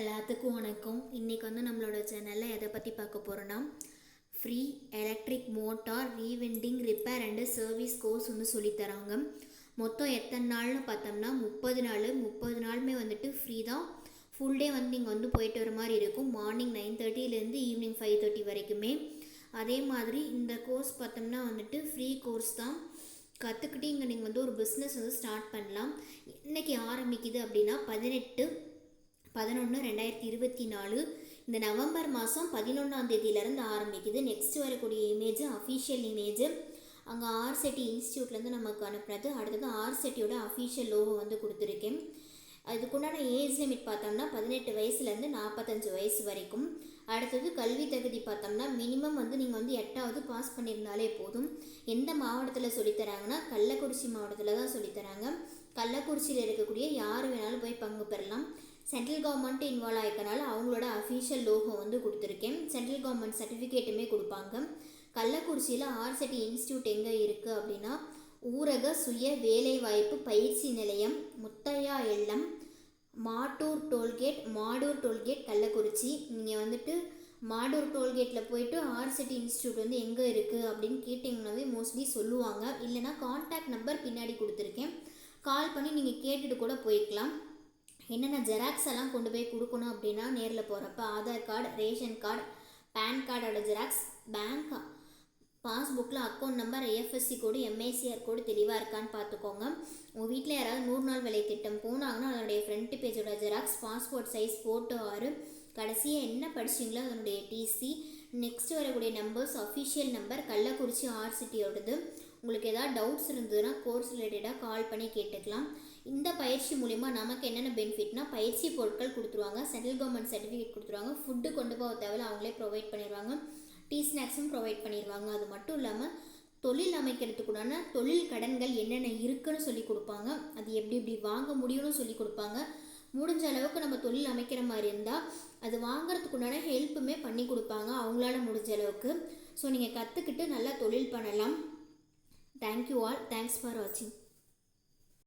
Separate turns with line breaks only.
எல்லாத்துக்கும் வணக்கம். இன்றைக்கி வந்து நம்மளோட சேனலில் எதை பற்றி பார்க்க போகிறோன்னா free electric motor rewinding repair and service course வந்து சொல்லித்தராங்க மொத்தம் எத்தனை நாள்னு பார்த்தோம்னா முப்பது நாள். முப்பது நாளுமே வந்துட்டு ஃப்ரீ தான். ஃபுல் டே வந்து நீங்கள் வந்து போயிட்டு வர மாதிரி இருக்கும். மார்னிங் நைன் தேர்ட்டிலேருந்து ஈவினிங் ஃபைவ் தேர்ட்டி வரைக்குமே. அதே மாதிரி இந்த கோர்ஸ் பார்த்தோம்னா வந்துட்டு ஃப்ரீ கோர்ஸ் தான். கற்றுக்கிட்டு இங்கே நீங்கள் வந்து ஒரு பிஸ்னஸ் வந்து ஸ்டார்ட் பண்ணலாம். இன்றைக்கி ஆரம்பிக்குது அப்படின்னா பதினெட்டு பதினொன்று ரெண்டாயிரத்தி இருபத்தி நாலு. இந்த நவம்பர் மாதம் பதினொன்றாம் தேதியிலேருந்து ஆரம்பிக்குது. நெக்ஸ்ட் வரக்கூடிய இமேஜ் அஃபீஷியல் இமேஜ் அங்கே ஆர்செட்டி இன்ஸ்டியூட்லேருந்து நமக்கு அனுப்புனது அடுத்தது ஆர்செட்டியோட அஃபீஷியல் லோகோ வந்து கொடுத்துருக்கேன். அதுக்குண்டான ஏஜ் லிமிட் பார்த்தோம்னா பதினெட்டு வயசுலேருந்து நாற்பத்தஞ்சு வயசு வரைக்கும். அடுத்தது கல்வி தகுதி பார்த்தோம்னா மினிமம் வந்து நீங்கள் வந்து எட்டாவது பாஸ் பண்ணியிருந்தாலே போதும். எந்த மாவட்டத்தில் சொல்லித்தராங்கன்னா கள்ளக்குறிச்சி மாவட்டத்தில் தான் சொல்லித்தராங்க. கள்ளக்குறிச்சியில் இருக்கக்கூடிய யார் வேணாலும் போய் பங்கு பெறலாம். சென்ட்ரல் கவர்மெண்ட் இன்வால்வ் ஆகிக்கனால அவங்களோட அஃபீஷியல் லோகோ வந்து கொடுத்துருக்கேன். சென்ட்ரல் கவர்மெண்ட் சர்டிஃபிகேட்டுமே கொடுப்பாங்க. கள்ளக்குறிச்சியில் ஆர்செட்டி இன்ஸ்டியூட் எங்கே இருக்குது அப்படின்னா ஊரக சுய வேலைவாய்ப்பு பயிற்சி நிலையம் முத்தையா இல்லம் Mattur toll gate Madur toll gate Kallakurichi. நீங்கள் வந்துட்டு மாடூர் டோல்கேட்டில் போயிட்டு ஆர்சிட்டி இன்ஸ்டியூட் வந்து எங்கே இருக்குது அப்படின்னு கேட்டிங்கனாவே மோஸ்ட்லி சொல்லுவாங்க. இல்லைனா காண்டாக்ட் நம்பர் பின்னாடி கொடுத்துருக்கேன். கால் பண்ணி நீங்கள் கேட்டுட்டு கூட போய்க்கலாம். என்னென்ன ஜெராக்ஸ் எல்லாம் கொண்டு போய் கொடுக்கணும் அப்படின்னா நேரில் போகிறப்ப Aadhaar card ration card pan கார்டோட xerox bank பாஸ்புக்கில் account number IFSC code MICR code தெளிவாக இருக்கான்னு பார்த்துக்கோங்க. உங்கள் வீட்டில் யாராவது நூறு நாள் வேலை திட்டம் போனாங்கன்னா அதனுடைய ஃப்ரண்ட் பேஜோட ஜெராக்ஸ் பாஸ்போர்ட் சைஸ் ஃபோட்டோ ஆறு. கடைசியாக என்ன படிச்சிங்களோ அதனுடைய டிசி நெக்ஸ்ட் வரக்கூடிய நம்பர்ஸ் அஃபிஷியல் நம்பர் கள்ளக்குறிச்சி ஆர்சிட்டியோடது உங்களுக்கு ஏதாவது டவுட்ஸ் இருந்ததுன்னா கோர்ஸ் ரிலேட்டடாக கால் பண்ணி கேட்டுக்கலாம். இந்த பயிற்சி மூலிமா நமக்கு என்னென்ன பெனிஃபிட்னா பயிற்சி பொருட்கள் கொடுத்துருவாங்க. சென்ட்ரல் கவர்மெண்ட் சர்டிஃபிகேட் கொடுத்துருவாங்க. ஃபுட்டு கொண்டு போக தேவையில்ல அவங்களே ப்ரொவைட் பண்ணிடுவாங்க. டீ ஸ்நாக்ஸும் ப்ரொவைட் பண்ணிடுவாங்க அது மட்டும் இல்லாமல் தொழில் அமைக்கிறதுக்குடான தொழில் கடன்கள் என்னென்ன இருக்குன்னு சொல்லி கொடுப்பாங்க. அது எப்படி எப்படி வாங்க முடியும்னு சொல்லி கொடுப்பாங்க. முடிஞ்ச அளவுக்கு நம்ம தொழில் அமைக்கிற மாதிரி இருந்தால் அது வாங்குறதுக்குண்டான ஹெல்ப்புமே பண்ணி கொடுப்பாங்க. அவங்களால முடிஞ்ச அளவுக்கு. ஸோ நீங்கள் கற்றுக்கிட்டு நல்லா தொழில் பண்ணலாம். தேங்க்யூ ஆல் தேங்க்ஸ் ஃபார் வாட்சிங்